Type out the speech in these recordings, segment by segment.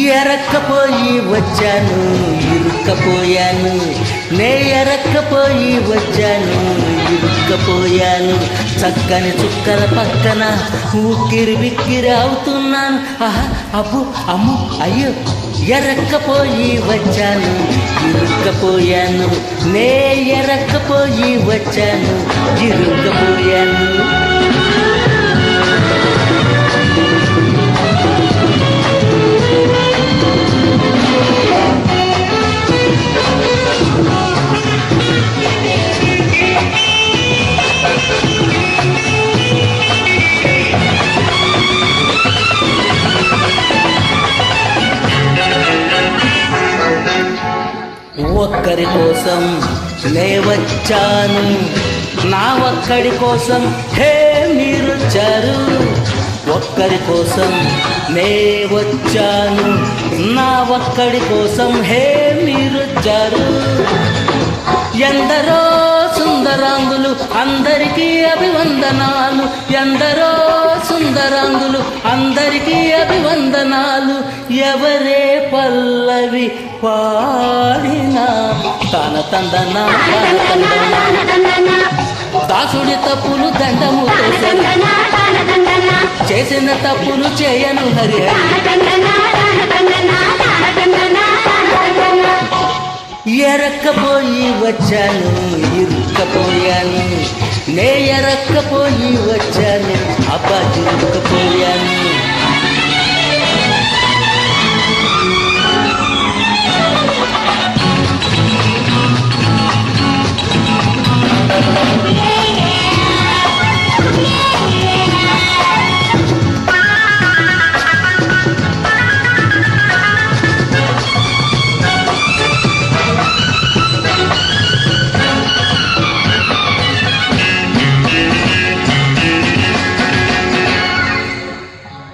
ఎరక్కపోయి వచ్చాను ఇరుక్కపోయాను. నే ఎరక్కపోయి వచ్చాను ఇరుక్కపోయాను. చక్కని చుక్కల పక్కన ఉక్కిరి బిక్కిరి అవుతున్నాను. ఆహా అబ్బు అమ్ము అయ్యో. ఎరక్కపోయి వచ్చాను ఇరుక్కపోయాను. నే ఎరక్కపోయి వచ్చాను ఇరుక్కపోయాను. ఒక్కరి కోసం నే వచ్చాను నా ఒక్కడి కోసం హే మీరుచ్చారు ఒక్కరి కోసం నే వచ్చాను నా ఒక్కడి కోసం హే మీరు వచ్చారు ఎందరో సుందరాంగులు అందరికీ అభివందనాలు. ఎందరో సుందరాంగులు అందరికీ అభివందనాలు ఎవరే పల్లవి పాడినా? తన తందన దాసుడి తప్పులు దండముతో చేసిన తప్పులు చేయను హరి ఎరక్కపోయి వచ్చాను ఇరుక్కపోయాను. నే ఎరక్కపోయి వచ్చాను అబ్బా ఇరుక్కపోయాను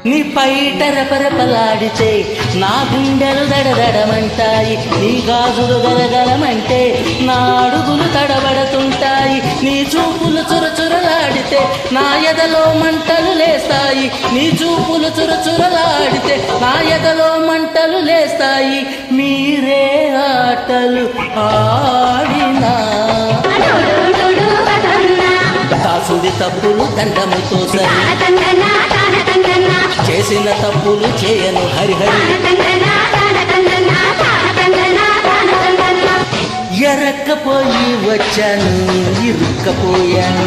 నీ పైట రెపరెపలాడితే నా గుండెలు దడదడమంటాయి నీ గాజులు గలగలమంటే నా అడుగులు తడబడుతుంటాయి నీ చూపులు చురచురలాడితే నా ఎదలో మంటలు లేస్తాయి నీ చూపులు చురచురలాడితే నా ఎదలో మంటలు లేస్తాయి మీరే ఆటలు ఆడినా. దాసుడి తప్పులు దండముతో సరి. చేసిన తప్పులు చేయను హరిహరి ఎరక్కపోయి వచ్చాను ఇరుక్కపోయాను.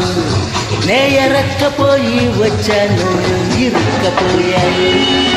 నే ఎరక్కపోయి వచ్చాను ఇరుక్కపోయాను.